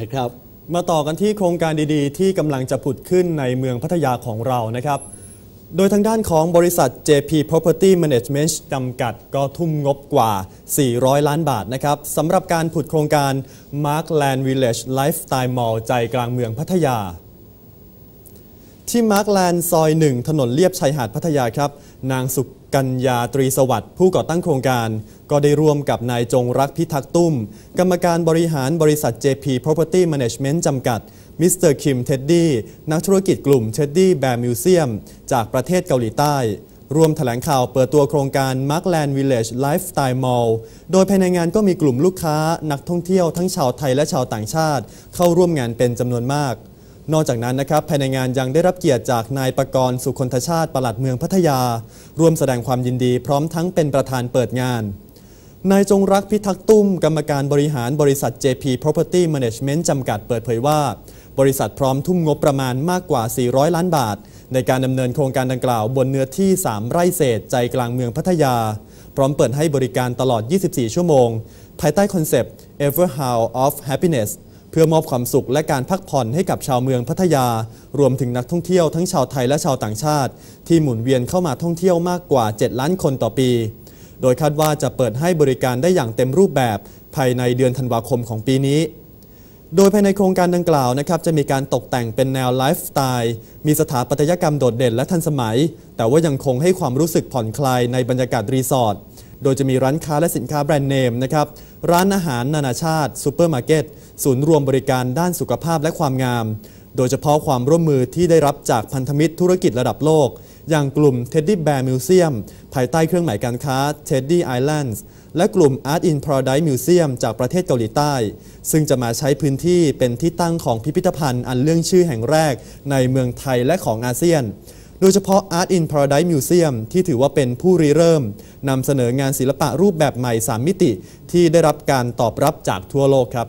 นะครับ มาต่อกันที่โครงการดีๆ ที่กำลังจะผุดขึ้นในเมืองพัทยาของเรานะครับ โดยทางด้านของบริษัท JP Property Management จำกัดก็ทุ่มงบกว่า 400 ล้านบาทนะครับสำหรับการผุดโครงการ Markland Village Lifestyle Mall ใจกลางเมืองพัทยา ที่มาร์คแลนด์ซอยหนึ่งถนนเลียบชายหาดพัทยาครับ นางสุกัญญาตรีสวัสดิ์ผู้ก่อตั้งโครงการ ก็ได้ร่วมกับนายจงรักพิทักษ์ตุ้ม กรรมการบริหารบริษัท JP Property Management จำกัด มิสเตอร์คิมเท็ดดี้นักธุรกิจกลุ่มเท็ดดี้แบร์มิวเซียมจากประเทศเกาหลีใต้ร่วมแถลงข่าวเปิดตัวโครงการ Markland Village Lifestyle Mall โดยภายในงานก็มีกลุ่มลูกค้านักท่องเที่ยวทั้งชาวไทยและชาวต่างชาติ เข้าร่วมงานเป็นจำนวนมาก นอกจากนั้นนะครับภายในงานยังได้รับเกียรติจากนายประกรณ์สุคนทชาติปลัดเมืองพัทยา ร่วมแสดงความยินดีพร้อมทั้งเป็นประธานเปิดงานนายจงรักพิทักษ์ตุ้ม กรรมการบริหารบริษัท JP Property Management จำกัดเปิดเผยว่า บริษัทพร้อมทุ่มงบประมาณมากกว่า 400 ล้านบาท ในการดำเนินโครงการดังกล่าวบนเนื้อที่ 3 ไร่เศษใจกลางเมืองพัทยา พร้อมเปิดให้บริการตลอด 24 ชั่วโมง ภายใต้คอนเซปต์ Ever How of Happiness เพื่อมอบความสุขและการพักผ่อนให้กับชาวเมืองพัทยา รวมถึงนักท่องเที่ยวทั้งชาวไทยและชาวต่างชาติ ที่หมุนเวียนเข้ามาท่องเที่ยวมากกว่า 7 ล้านคนต่อปี โดยคาดว่าจะเปิดให้บริการได้อย่างเต็มรูปแบบ ภายในเดือนธันวาคมของปีนี้ โดยภายในโครงการดังกล่าวนะครับจะมีการตกแต่งเป็นแนวไลฟ์สไตล์ มีสถาปัตยกรรมโดดเด่นและทันสมัย แต่ว่ายังคงให้ความรู้สึกผ่อนคลายในบรรยากาศรีสอร์ท โดยจะมีร้านค้าและสินค้าแบรนด์เนมนะครับ ร้านอาหารนานาชาติซูเปอร์มาร์เก็ต ศูนย์รวมบริการด้านสุขภาพและความงาม โดยเฉพาะความร่วมมือที่ได้รับจากพันธมิตรธุรกิจระดับโลก อย่างกลุ่ม Teddy Bear Museum ภายใต้เครื่องหมายการค้า Teddy Islands และกลุ่ม Art in Paradise Museum จากประเทศเกาหลีใต้ ซึ่งจะมาใช้พื้นที่เป็นที่ตั้งของพิพิธภัณฑ์อันเรื่องชื่อแห่งแรกในเมืองไทยและของอาเซียน โดยเฉพาะ Art in Paradise Museum ที่ถือว่าเป็นผู้ริเริ่มนำเสนองานศิลปะรูปแบบใหม่ 3 มิติ ที่ได้รับการตอบรับจากทั่วโลกครับ